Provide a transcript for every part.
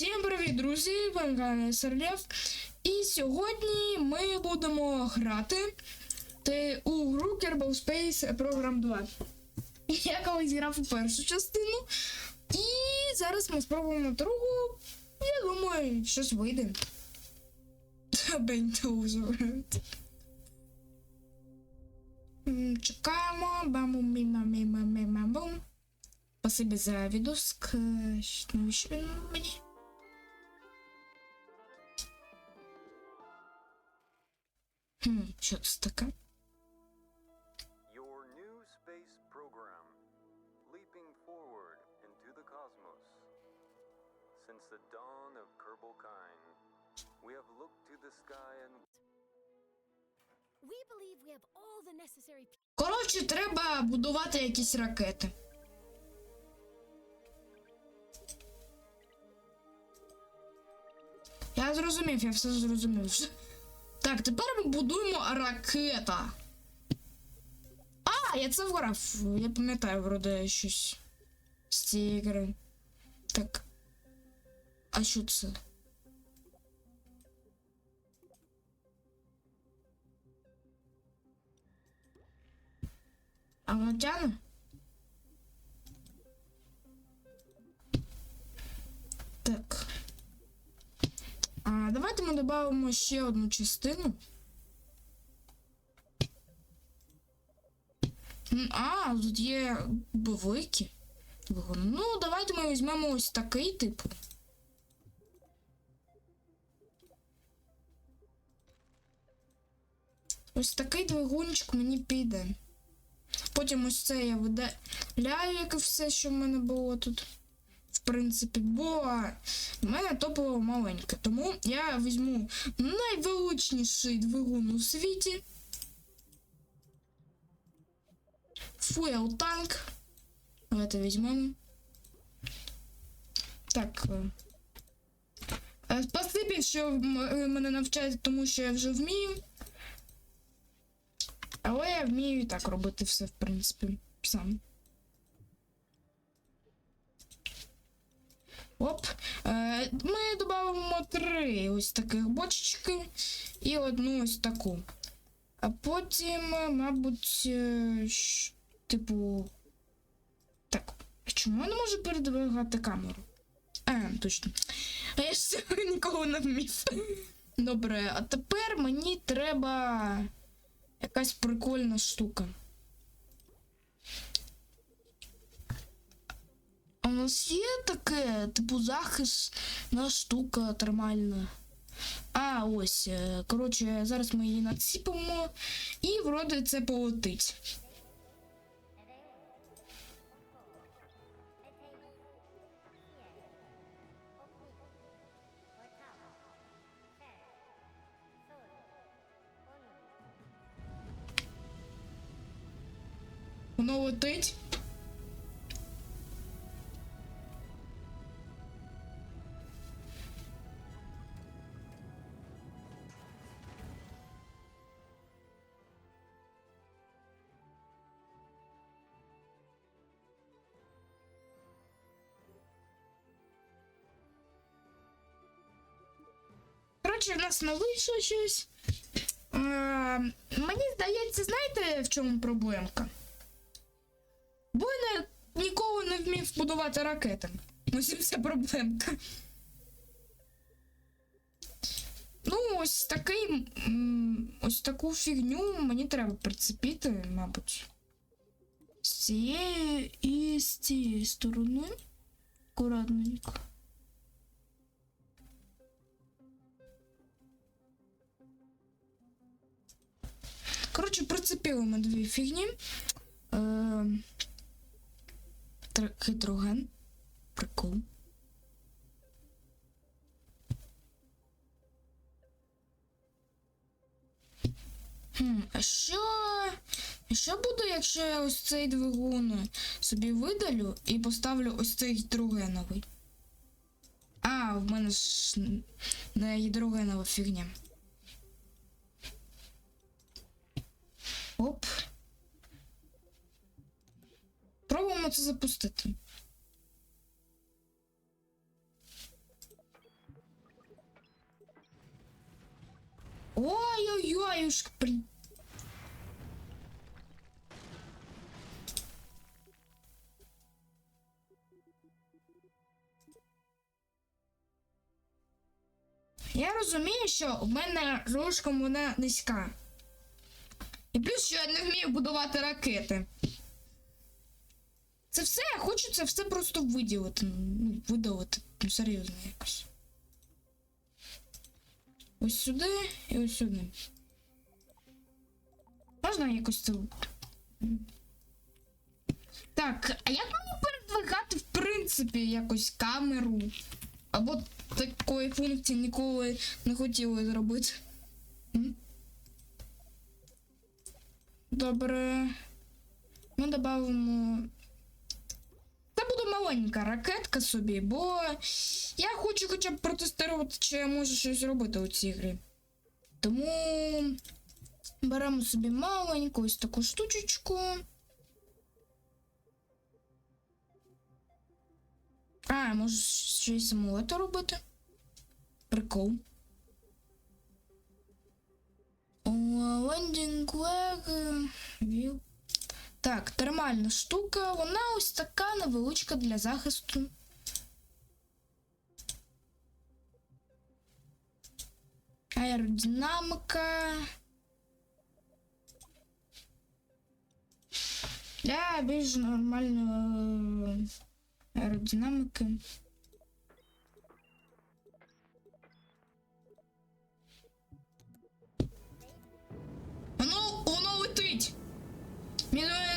Всім привіт, друзі! Каналі Серлєв. І сьогодні ми будемо грати у гру Kerbal Space Program 2. Я колись грав у першу частину. І зараз ми спробуємо другу. Я думаю, щось вийде. Чекаємо. баму міма міма міма бум Спасибі за відоск. Е, Навіщо він мені? Хм, що це таке? Your new space program, leaping forward into the cosmos. Since the dawn of Kerbalkind, we have looked to the sky and We believe we have all the necessary pieces. Коротше, треба будувати якісь ракети. Я зрозумів, я все зрозумів. Так, тепер ми будуємо ракета. А, я це вграв. Я пам'ятаю, вроде щось з цієї гри. Так. А що це? А воно тягне? А, давайте ми додамо ще одну частину. А, тут є великі. Ну, давайте ми візьмемо ось такий типу. Ось такий двигунчик мені піде. Потім ось це я видаляю, як і все, що в мене було тут. В принципі, бо в мене топливо маленьке. Тому я візьму найвеличніший двигун у світі. Fuel танк. Давайте візьмемо. Так. е. Спасибі, що е, мене навчаєте, тому що я вже вмію. Але я вмію і так робити все, в принципі, сам. Оп. Е, ми додамо три ось таких бочечки і одну ось таку. А потім, е, мабуть, е, типу. Так, чому я не можу передвигати камеру? А, точно. А я ж ніколи не вмів. Добре, а тепер мені треба якась прикольна штука. У нас є таке, типу, захисна штука термальна. А, ось. е, Коротше, зараз ми її надсіпемо, і вроде це полетить. Воно летить. Коротше, в нас не вийшло щось. Е, мені здається, знаєте, в чому проблемка? Бо я ніколи не вмів будувати ракети. Ось вся проблемка. Ну, ось такий. Ось таку фігню мені треба прицепити, мабуть. З цієї і з цієї сторони. Акуратненько. Коротше, прицепили ми дві фігні. Е, тр- Гідроген. Прикол. Хм, а що. Що буде, якщо я ось цей двигун собі видалю і поставлю ось цей гідрогеновий? А, в мене ж не гідрогенова фігня. можна запустити? Ой-ой-ой, уж при... Я розумію, що в мене рушка вона низька. І плюс що я не вмію будувати ракети. Це все, я хочу це все просто виділити. Ну, видалити. Ну, серйозно якось. Ось сюди і ось сюди. Можна якось це. Так, а як мені передвигати, в принципі, якось камеру? Або такої функції ніколи не хотіли зробити. Добре. Ми додамо. Це буде маленька ракетка собі, бо я хочу хоча б протестувати, чи я можу щось робити у цій грі. Тому беремо собі маленьку ось таку штучечку. А, я можу ще й самолета робити. Прикол. О, Лендінг leg, view. Так, термальна штука, вона ось така невеличка для захисту. Аеродинамика. Для більш нормальної аеродинамики. Воно, воно летить! Міненько,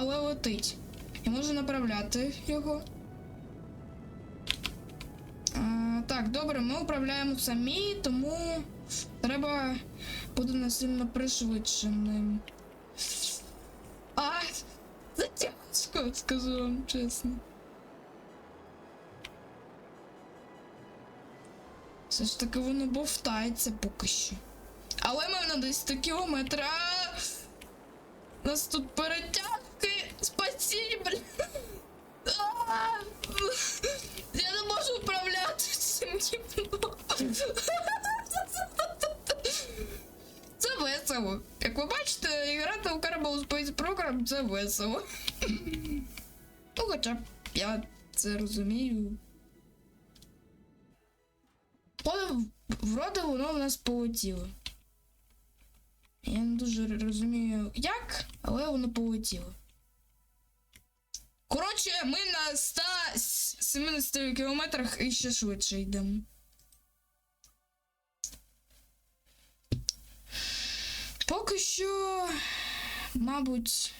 але летить. Я можу направляти його. А, так, добре, ми управляємо самі, тому треба бути насильно пришвидшеним. А, це тяжко, скажу вам чесно. Все ж таки воно бовтається поки що. Але ми на 10 кілометра. Нас тут перетягки. Спасибо. А, Я не можу управляти цим діпном. Це весело. Як ви бачите, грати у Kerbal Space Program це весело. Ну, хоча б я це розумію. Вроде воно в нас полетіло. Я не дуже розумію як, але воно полетіло. Коротше, ми на 170 кілометрах і ще швидше йдемо. Поки що, мабуть.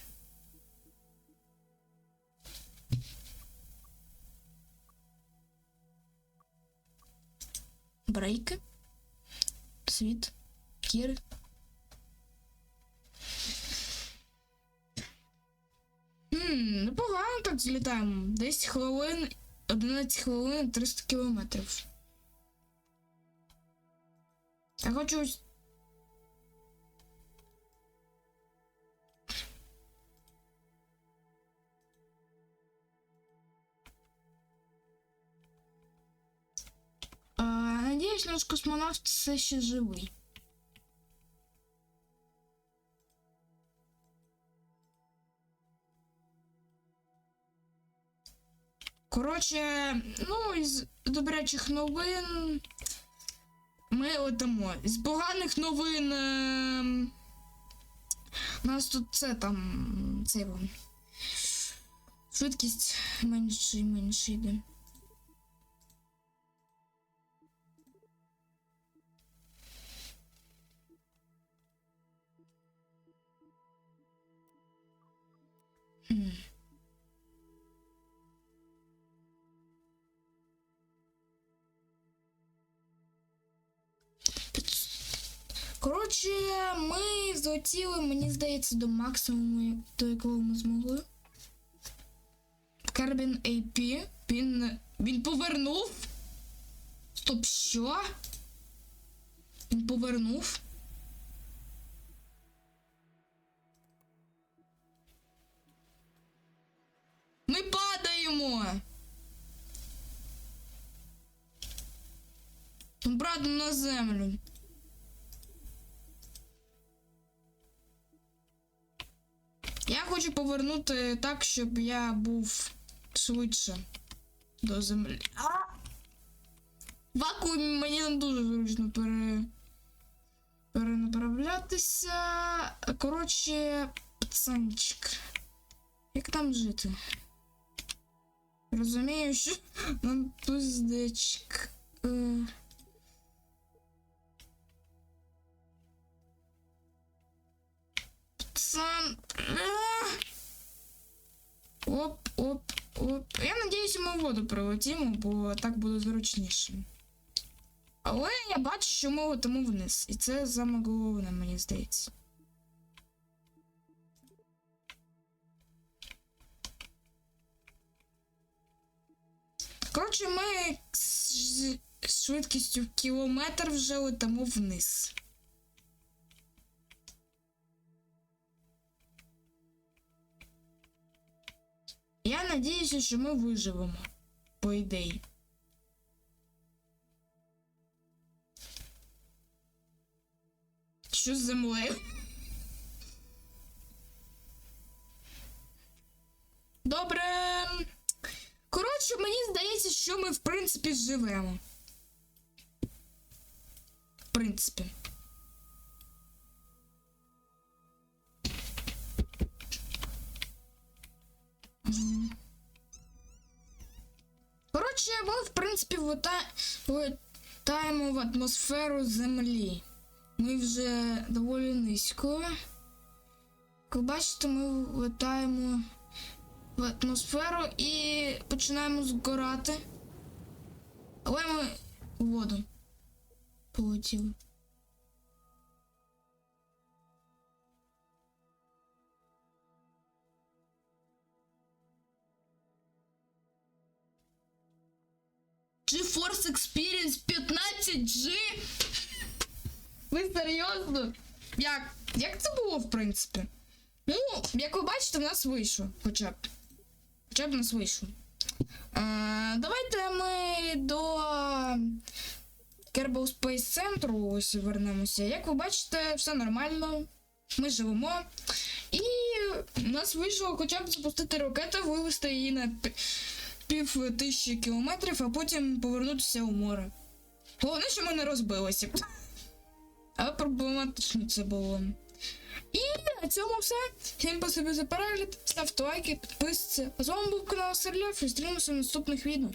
Брейки. Світ. Кір. Хм, непогано так злітаємо. 10 хвилин, 11 хвилин, 300 кілометрів. Я хочу. А, надіюсь, наш космонавт все ще живий. Коротше, ну, із добрячих новин. Ми летимо. З поганих новин. е, У нас тут це там. Це вам. Швидкість менше і менше йде. Хм. Коротше, ми злетіли, мені здається, до максимуму, до якого ми змогли. Карбін AP. Він. Він повернув. Стоп, що? Він повернув. Ми падаємо. Обратно на землю. Повернути так, щоб я був швидше до землі. А! Вакуум мені не дуже зручно пере... перенаправлятися. Коротше, пацанчик. Як там жити? Розумію, що нам пиздечк. Е... Пацан. Оп, оп, оп. Я надіюсь, ми воду прилетимо, бо так буде зручніше. Але я бачу, що ми летимо вниз. І це саме головне, мені здається. Коротше, ми з швидкістю кілометр вже летимо вниз. Надіюся, що ми виживемо, по ідеї. Що з землею? Добре. Коротше, мені здається, що ми в принципі живемо. В принципі. Коротше, ми, в принципі, влета... влетаємо в атмосферу Землі. Ми вже доволі низько. Як бачите, ми влетаємо в атмосферу і починаємо згорати. Але ми воду полетіли. GeForce Experience 15G? Ви серйозно? Як? Як це було, в принципі? Ну, як ви бачите, в нас вийшло. Хоча б. Хоча б в нас вийшло. Е, давайте ми до Kerbal Space центру ось вернемося. Як ви бачите, все нормально. Ми живемо. І у нас вийшло хоча б запустити ракету, вивести її на пів тисячі кілометрів, а потім повернутися у море. Головне, що ми не розбилися. Але проблематично це було. І на цьому все. Всім спасибі за перегляд. Ставте лайки, підписуйтесь. З вами був канал Серлєв і зустрінемося в наступних відео.